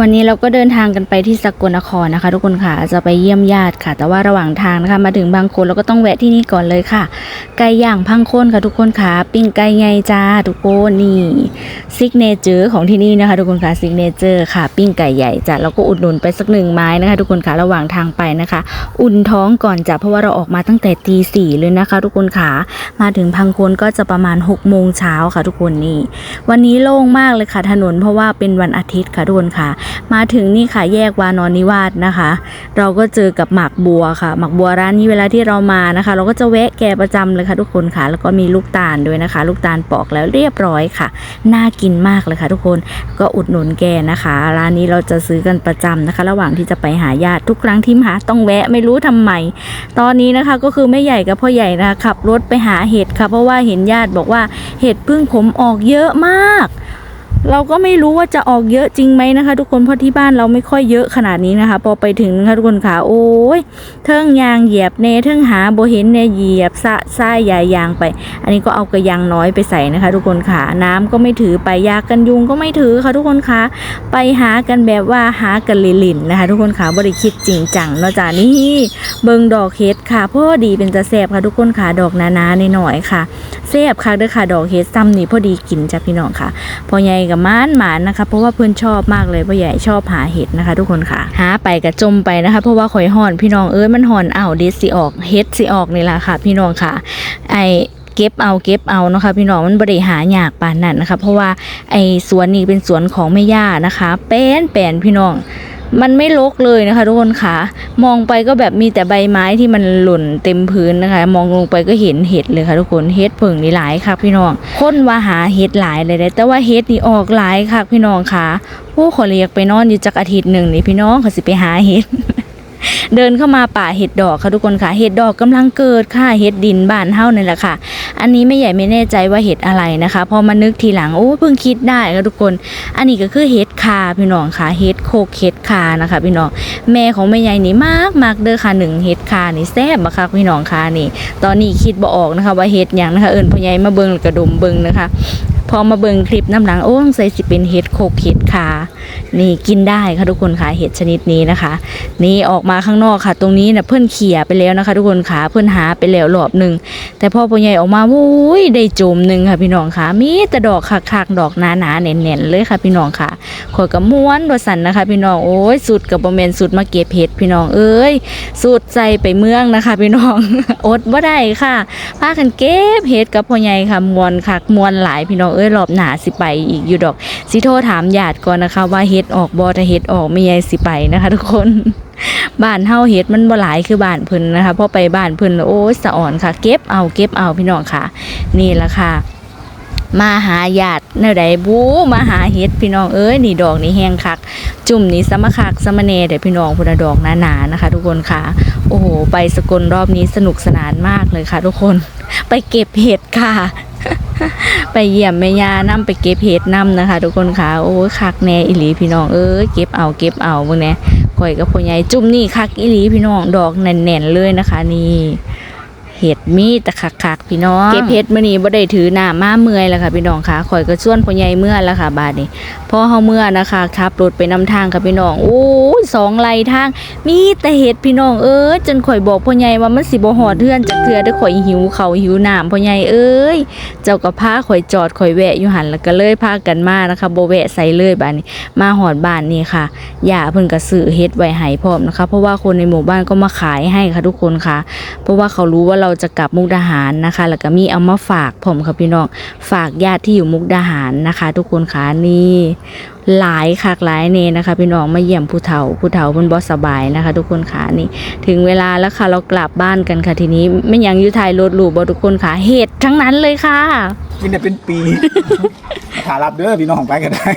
วันนี้เราก็เดินทางกันไปที่สกลนครนะคะ ทุกคนค่ะจะไปเยี่ยมญาติค่ะ แต่ว่าระหว่างทางนะคะมาถึงบางคนเราก็ต้องแวะที่นี่ก่อนเลยค่ะ ไก่ย่างพังโคนค่ะทุกคนค่ะปิ้งไก่ไงจ้าทุกคนนี่ซิกเนเจอร์ของที่นี่นะคะ ทุกคนค่ะซิกเนเจอร์ค่ะ ปิ้งไก่ใหญ่จ้ะเราก็อุดหนุนไปสักหนึ่งไม้นะคะ ทุกคนค่ะระหว่างทางไปนะคะ อุ่นท้องก่อนจ้ะเพราะว่าเราออกมาตั้งแต่ตีสี่เลยนะคะ ทุกคนค่ะมาถึงพังโคนก็จะประมาณ6กโมงเช้าค่ะ ทุกคนนี่วันนี้โล่งมากเลยค่ะถนนเพราะว่าเป็นวันอาทิตย์ค่ะทุกคนค่ะมาถึงนี่ค่ะแยกวานอนนิวาสนะคะ เราก็เจอกับหมากบัวค่ะ หมากบัวร้านนี้เวลาที่เรามานะคะ เราก็จะแวะแกประจำเลยค่ะทุกคนค่ะ แล้วก็มีลูกตาลด้วยนะคะ ลูกตาลปอกแล้วเรียบร้อยค่ะ น่ากินมากเลยค่ะ ทุกคนก็อุดหนุนแกนะคะ ร้านนี้เราจะซื้อกันประจำนะคะ ระหว่างที่จะไปหาญาติทุกครั้งที่มาต้องแวะไม่รู้ทำไม ตอนนี้นะคะก็คือแม่ใหญ่กับพ่อใหญ่นะคะขับรถไปหาเห็ดค่ะ เพราะว่าเห็นญาติบอกว่าเห็ดพึ่งผมออกเยอะมาก เราก็ไม่รู้ว่าจะออกเยอะจริงไหมนะคะ ทุกคนเพราะที่บ้านเราไม่ค่อยเยอะขนาดนี้นะคะ พอไปถึงนะคะทุกคนค่ะโอ้ยเทิงยางเหยียบเนเทิงหาโบเห็นเนเหยียบสะซ้ายยายยางไป อันนี้ก็เอากระยางน้อยไปใส่นะคะ ทุกคนค่ะน้ำก็ไม่ถือไปยากันยุงก็ไม่ถือค่ะทุกคนค่ะไปหากันแบบว่าหากันลินๆนะคะ ทุกคนค่ะบริคิดจริงจังเนาะจ้านี่เบิงดอกเฮ็ดค่ะพอดีเป็นจะแสบค่ะทุกคนค่ะดอกนานาหน่อยๆค่ะแสบค่ะเด้อค่ะดอกเฮ็ดซ้ำนี่พอดีกินจ้ะพี่น้องค่ะพอใหญ่กับม้านหมานนะคะ เพราะว่าเพื่อนชอบมากเลยพ่อใหญ่ชอบหาเห็ดนะคะ ทุกคนค่ะ หาไปกับจมไปนะคะ เพราะว่าข่อยห่อนพี่น้องเอ้ยมันห่อนเอ้าเด็ดสิออกเฮ็ดสิออกนี่แหละค่ะ พี่น้องค่ะ ไอเก็บเอาเก็บเอานะคะพี่น้องมันบริหารยากปานนั้นนะคะ เพราะว่าไอสวนนี้เป็นสวนของแม่ย่านะคะแป้นแป้นพี่น้อง มันไม่รกเลยนะคะ ทุกคนค่ะ มองไปก็แบบมีแต่ใบไม้ที่มันหล่นเต็มพื้นนะคะ มองลงไปก็เห็นเห็ดเลยค่ะ ทุกคนเห็ดเพิ่งนี่หลายค่ะพี่น้องคนว่าหาเห็ดหลายเลยแต่ว่าเห็ดนี่ออกหลายค่ะพี่น้องค่ะผู้ขอเรียกไปนอนอยู่จักอาทิตย์หนึ่งนี่พี่น้องเขาสิไปหาเห็ด เดินเข้ามาป่าเห็ดดอกค่ะทุกคนค่ะ เห็ดดอกกำลังเกิดค่ะเห็ดดินบ้านเฮานี่แหละค่ะ อันนี้ไม่ใหญ่ไม่แน่ใจว่าเห็ดอะไรนะคะ พอมานึกทีหลังโอ้เพิ่งคิดได้ค่ะทุกคน อันนี้ก็คือเห็ดคาพี่น้องค่ะเห็ดโคกเห็ดคานะคะ พี่น้องแม่ของแม่ใหญ่นี่มากมากเด้อค่ะหนึ่งเห็ดคานี่แซ่บมากค่ะพี่น้องค่ะนี่ ตอนนี้คิดบ่ออกนะคะ ว่าเห็ดหยังนะคะเอิญพ่อใหญ่มาเบิ่งกระดมเบิ่งนะคะ อมาเบิ่งคลิปน้ำหลังโอ้สงสัยสิเป็นเห็ดโคกเห็ดคานี่กินได้ค่ะทุกคนค่ะเห็ดชนิดนี้นะคะ นี่ออกมาข้างนอกค่ะ ตรงนี้เนี่ยเพื่อนเขี่ยไปแล้วนะคะ ทุกคนค่ะเพื่อนหาไปแล้วรอบหนึ่งแต่พอพ่อใหญ่ออกมาโอ้ยได้จมหนึ่งค่ะพี่น้องค่ะมีแต่ดอกคักๆดอกหนาๆเน่นๆเลยค่ะ พี่น้องค่ะข่อยก็ม้วนว่าสันนะคะ พี่น้องโอ้ยสุดกับบแมนสุดมาเก็บเห็ดพี่น้องเอ้ยสุดใจไปเมืองนะคะ พี่น้องอดบ่ได้ค่ะพากันเก็บเห็ดกับพ่อใหญ่ค่ะมวนคักมวนหลายพี่น้องเอ้ยรอบหนาสิไปอีกอยู่ดอกสิโทรถามญาติก่อนนะคะ ว่าเฮ็ดออกบ่ถ้าเฮ็ดออกไม่ยายสิไปนะคะ ทุกคนบ้านเฮาเฮ็ดมันบ่หลายคือบ้านเพิ่นนะคะพอไปบ้านเพิ่นโอ้ยสะอ่อนค่ะ เก็บเอาเก็บเอาพี่น้องค่ะ นี่ละค่ะมาหาญาติแนวใดบูมาหาเฮ็ดพี่น้องเอ้ยนี่ดอกนี่แห้งคัก จุ่มนี่สมคักสมเนเดี๋ยวพี่น้องพุนดอกหนาๆนะคะ ทุกคนค่ะ โอ้โหไปสกลรอบนี้สนุกสนานมากเลยค่ะ ทุกคน ไปเก็บเห็ดค่ะ ไปเยี่ยมแม่ยานํไปเก็บเห็ดนํนะคะ ทุกคนค่ะโอ้ยคักแน่อิหลีพี่น้องเอ้ยเก็บเอาเก็บเอาเบิ่งแน่ข่อยกับพ่อใหญ่จุ่มนี่คักอิหลีพี่น้องดอกแน่นๆเลยนะคะ นี่ เห็ดมีแต่คักๆพี่น้องเก็บเห็ดมื้อนี้บ่ได้ถือหน้ามาเมื่อยแล้วค่ะพี่น้องค่ะข่อยก็ชวนพ่อใหญ่เมื่อแล้วค่ะ บาดนี้พอเฮาเมื่อนะคะขับรถไปนำทางค่ะพี่น้องโอ้สองไหลทาง มีแต่เห็ดพี่น้องเอ้ยจนข่อยบอกพ่อใหญ่ว่ามันสิบ่ฮอดเทือนจักเทื่อได้อข่อยหิวเขาหิวน้ำพ่อใหญ่เอ้ยเจ้าก็พาข่อยจอดข่อยแวะอยู่หันแล้วก็เลยพากันมานะคะบ่แวะใส่เลยบ้านนี้ มาหอดบ้านนี่ค่ะย่าเพิ่นก็ซื้อเฮ็ดไว้ให้พร้อมนะคะ เพราะว่าคนในหมู่บ้านก็มาขายให้ค่ะทุกคนค่ะ เพราะว่าเขารู้ว่าเราจะกลับมุกดาหารนะคะ แล้วก็มีเอามาฝากผมค่ะพี่น้องฝากญาติที่อยู่มุกดาหารนะคะ ทุกคนค่ะนี่หลายคักหลายเนนะคะ พี่น้องมาเยี่ยมผู้เฒ่าผู้เฒ่าเพิ่นบ่สบายนะคะ ทุกคนค่ะนี่ ถึงเวลาแล้วค่ะเรากลับบ้านกันค่ะทีนี้ไม่ยังอยู่ท้ายรถหลูบ่ทุกคนค่ะเห็ดทั้งนั้นเลยค่ะ กินได้เป็นปี ถารับเด้อพี่น้องไปก็ได้